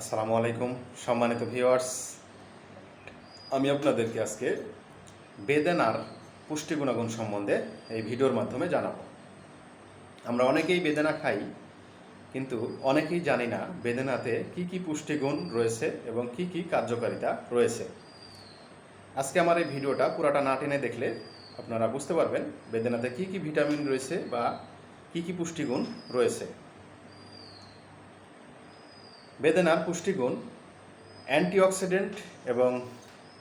আসসালামু আলাইকুম, সম্মানিত ভিউয়ার্স। আমি আপনাদেরকে আজকে বেদেনার পুষ্টি গুণাগুণ সম্বন্ধে এই ভিডিওর মাধ্যমে জানাব। আমরা অনেকেই বেদেনা খাই, কিন্তু অনেকেই জানি না বেদেনাতে কি কি পুষ্টিগুণ রয়েছে এবং কি কি কার্যকারিতা রয়েছে। আজকে আমার এই ভিডিওটা পুরাটা না টেনে দেখলে আপনারা বুঝতে পারবেন বেদেনাতে কি কি ভিটামিন রয়েছে বা কি কি পুষ্টিগুণ রয়েছে। বেদেনার পুষ্টিগুণ, অ্যান্টিঅক্সিডেন্ট এবং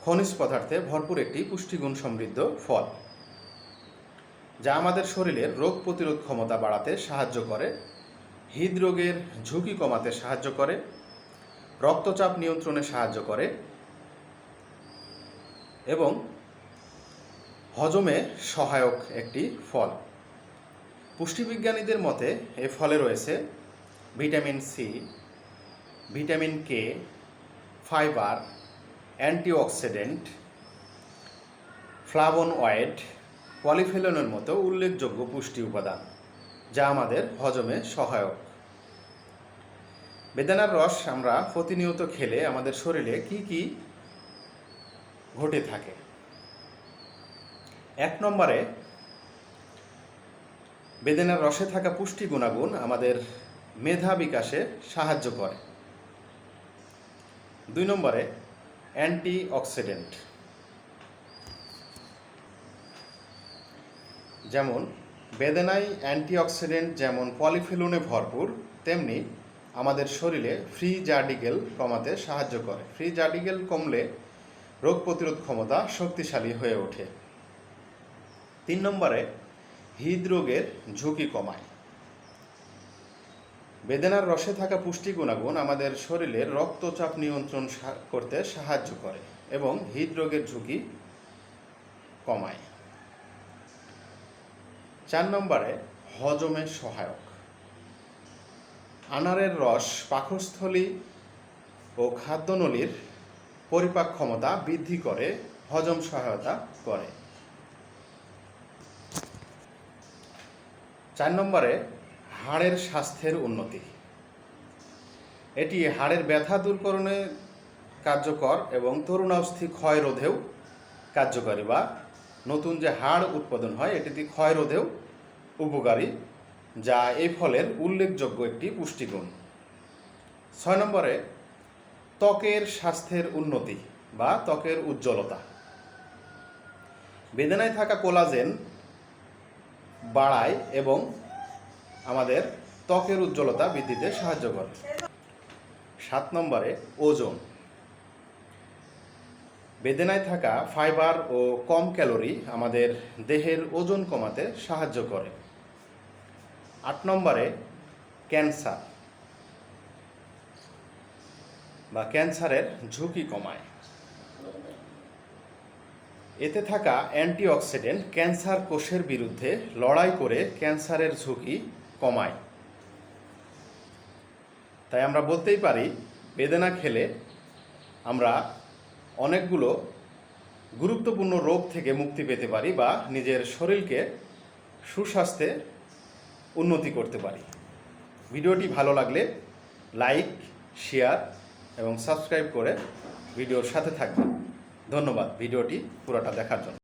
খনিজ পদার্থে ভরপুর একটি পুষ্টিগুণ সমৃদ্ধ ফল, যা আমাদের শরীরের রোগ প্রতিরোধ ক্ষমতা বাড়াতে সাহায্য করে, হৃদরোগের ঝুঁকি কমাতে সাহায্য করে, রক্তচাপ নিয়ন্ত্রণে সাহায্য করে এবং হজমে সহায়ক একটি ফল। পুষ্টিবিজ্ঞানীদের মতে এ ফলে রয়েছে vitamin C vitamin K fibre, antioxidant, flavonoid, পলিফেলনের মতো উল্লেখযোগ্য পুষ্টি উপাদান, যা আমাদের হজমে সহায়ক। বেদানার রস আমরা প্রতিনিয়ত খেলে আমাদের শরীরে কি কি ঘটে থাকে। এক নম্বরে, বেদেনার রসে থাকা পুষ্টি গুণাগুণ আমাদের মেধা বিকাশে সাহায্য করে। দুই নম্বরে অ্যান্টি অক্সিডেন্ট যেমন বেদেনায় অ্যান্টিঅক্সিডেন্ট যেমন পলিফেলুনে ভরপুর, তেমনি আমাদের শরীরে ফ্রি জার্ডিকেল কমাতে সাহায্য করে। ফ্রি জার্ডিকেল কমলে রোগ প্রতিরোধ ক্ষমতা শক্তিশালী হয়ে ওঠে। তিন নম্বরে হৃদরোগের ঝুঁকি কমায়। বেদেনার রসে থাকা পুষ্টি গুণাগুণ আমাদের শরীরের রক্তচাপ নিয়ন্ত্রণ করতে সাহায্য করে এবং হৃদরোগের ঝুঁকি কমায়। চার নম্বরে, হজমে সহায়ক। আনারের রস পাকস্থলী ও খাদ্যনলীর পরিপাক ক্ষমতা বৃদ্ধি করে, হজম সহায়তা করে। চার নম্বরে হাড়ের স্বাস্থ্যের উন্নতি। এটি হাড়ের ব্যথা দূরকরণে কার্যকর এবং তরুণাস্থি ক্ষয় রোধেও কার্যকারী বা নতুন যে হাড় উৎপাদন হয়, এটিতে ক্ষয় রোধেও উপকারী, যা এই ফলের উল্লেখযোগ্য একটি পুষ্টিগুণ। ছয় নম্বরে, ত্বকের স্বাস্থ্যের উন্নতি বা ত্বকের উজ্জ্বলতা। বেদনায় থাকা কোলাজেন বাড়ায় এবং আমাদের ত্বকের উজ্জ্বলতা বৃদ্ধিতে সাহায্য করে। সাত নম্বরে ওজন। বেদনায় থাকা ফাইবার ও কম ক্যালোরি আমাদের দেহের ওজন কমাতে সাহায্য করে। আট নম্বরে ক্যান্সার। বা ক্যান্সারের ঝুঁকি কমায়। এতে থাকা অ্যান্টিঅক্সিডেন্ট ক্যান্সার কোষের বিরুদ্ধে লড়াই করে ক্যান্সারের ঝুঁকি কমায়। তাই আমরা বলতেই পারি, বেদনা খেলে আমরা অনেকগুলো গুরুত্বপূর্ণ রোগ থেকে মুক্তি পেতে পারি বা নিজের শরীরকে সুস্বাস্থ্যে উন্নতি করতে পারি। ভিডিওটি ভালো লাগলে লাইক, শেয়ার এবং সাবস্ক্রাইব করে ভিডিওর সাথে থাকবেন। ধন্যবাদ ভিডিওটি পুরোটা দেখার জন্য।